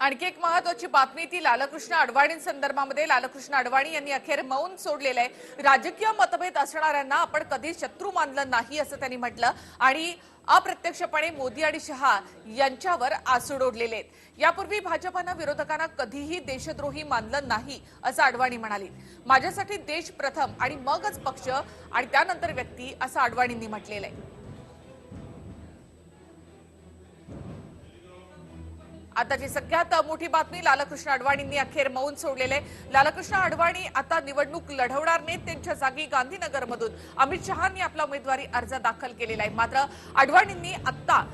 आणखी एक महत्वाची बातमी ती लालकृष्ण अडवाणी संदर्भामध्ये. लालकृष्ण अडवाणी यांनी अखेर मौन सोडलेलं आहे. राजकीय मतभेद असणाऱ्यांना आपण कधी शत्रू मानलं नाही असं त्यांनी म्हटलं. आणि अप्रत्यक्षपणे मोदी आणि शहा यांच्यावर आसूड ओढलेले आहेत. यापूर्वी भाजपानं विरोधकांना कधीही देशद्रोही मानलं नाही असं अडवाणी म्हणाले. माझ्यासाठी देश प्रथम आणि मगच पक्ष आणि त्यानंतर व्यक्ती असं अडवाणींनी म्हटलेलं आहे. आताची सगळ्यात मोठी बातमी लालकृष्ण अडवाणींनी अखेर मौन सोडलेले लालकृष्ण अडवाणी आता निवडणूक लढवणार नाहीत त्यांच्या जागी गांधीनगरमधून अमित शहानी आपला उमेदवारी अर्ज दाखल केलेला आहे. मात्र अडवाणींनी आता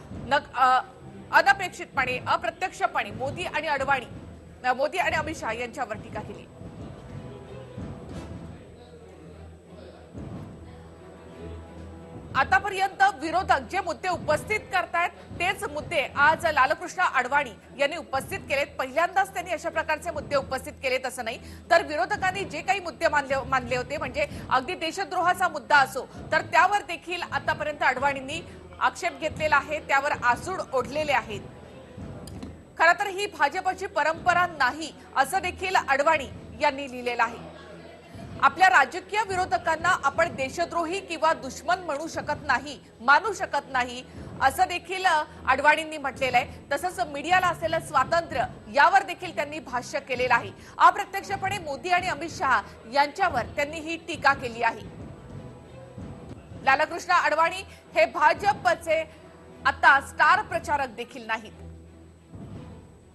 अनपेक्षितपणे अप्रत्यक्षपणे मोदी आणि अडवाणी मोदी आणि अमित शहा यांच्यावर टीका केली? आतापर्यंत विरोधक जे मुद्दे उपस्थित करतायत तेच मुद्दे आज लालकृष्ण अडवाणी यांनी उपस्थित केलेत. पहिल्यांदाच त्यांनी अशा प्रकारचे मुद्दे उपस्थित केलेत असं नाही. तर विरोधकांनी जे काही मुद्दे मानले मानले होते म्हणजे अगदी देशद्रोहाचा मुद्दा असो तर त्यावर देखील आतापर्यंत अडवाणींनी आक्षेप घेतलेला आहे त्यावर आसूड ओढलेले आहेत. खरं तर ही भाजपची परंपरा नाही असं देखील अडवाणी यांनी लिहिलेलं आहे. आपल्या राजकीय विरोधकांना आपण देशद्रोही किंवा दुश्मन म्हणू शकत नाही मानू शकत नाही असं देखील अडवाणींनी म्हटलेलं आहे. तसंच मीडियाला असलेलं स्वातंत्र्य यावर देखील त्यांनी भाष्य केलेलं आहे. अप्रत्यक्षपणे मोदी आणि अमित शहा यांच्यावर त्यांनी ही टीका केली आहे. लालकृष्ण अडवाणी हे भाजपचे आता स्टार प्रचारक देखील नाहीत.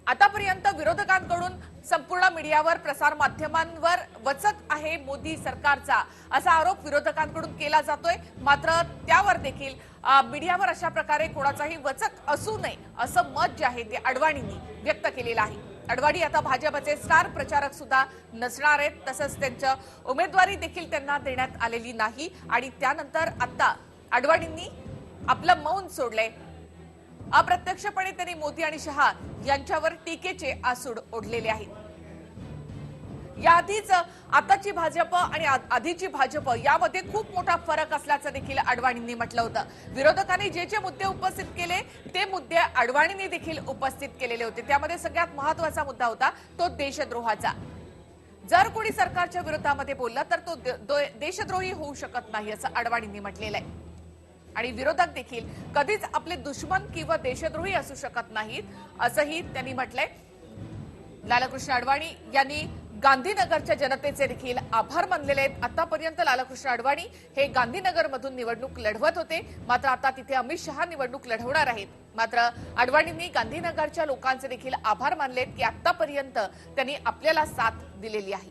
आतापर्यंत विरोधकांकडून संपूर्ण मीडियावर प्रसार माध्यमांवर वचक आहे मोदी सरकारचा. असा आरोप विरोधकांकडून केला जातोय. मात्र त्यावर देखील मीडियावर अशा प्रकारे कोणाचाही वचक असू नये असं मत जे आहे ते अडवाणींनी व्यक्त केलेलं आहे. अडवाणी आता भाजपचे स्टार प्रचारक सुद्धा नसणार आहेत. तसंच त्यांच्या उमेदवारी देखील त्यांना देण्यात आलेली नाही. आणि त्यानंतर आता अडवाणींनी आपलं मौन सोडलंय. अप्रत्यक्षपणे त्यांनी मोदी आणि शहा यांच्यावर टीकेचे आसूड ओढलेले आहेत. याआधीच आताची भाजप आणि आधीची भाजप यामध्ये खूप मोठा फरक असल्याचं देखील अडवाणींनी म्हटलं होतं. विरोधकांनी जे जे मुद्दे उपस्थित केले ते मुद्दे अडवाणींनी देखील उपस्थित केलेले होते. त्यामध्ये सगळ्यात महत्त्वाचा मुद्दा होता तो देशद्रोहाचा. जर कोणी सरकारच्या विरोधामध्ये बोललं तर तो देशद्रोही होऊ शकत नाही असं अडवाणींनी म्हटलेलं आहे. आणि विरोधक देखील कधीच आपले दुश्मन किंवा देशद्रोही असू शकत नाहीत असंही त्यांनी म्हटलंय. लालकृष्ण अडवाणी यांनी गांधीनगरच्या जनतेचे देखील आभार मानलेले आहेत. आतापर्यंत लालकृष्ण अडवाणी हे गांधीनगरमधून निवडणूक लढवत होते. मात्र आता तिथे अमित शहा निवडणूक लढवणार आहेत. मात्र अडवाणींनी गांधीनगरच्या लोकांचे देखील आभार मानलेत की आतापर्यंत त्यांनी आपल्याला साथ दिलेली आहे.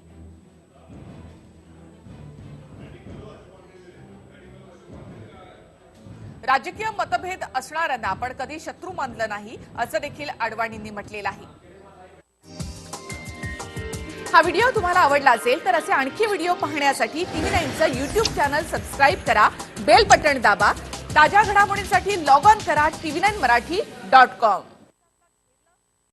राजकीय मतभेद असणाऱ्यांना आपण कधी शत्रू मानलं नाही असं देखील अडवाणींनी म्हटलेलं आहे. हा व्हिडिओ तुम्हाला आवडला असेल तर असे आणखी व्हिडिओ पाहण्यासाठी टीव्ही नाईनचं युट्यूब चॅनल सबस्क्राईब करा बेल बटन दाबा ताज्या घडामोडींसाठी लॉग ऑन करा TV nine Marathi dot com.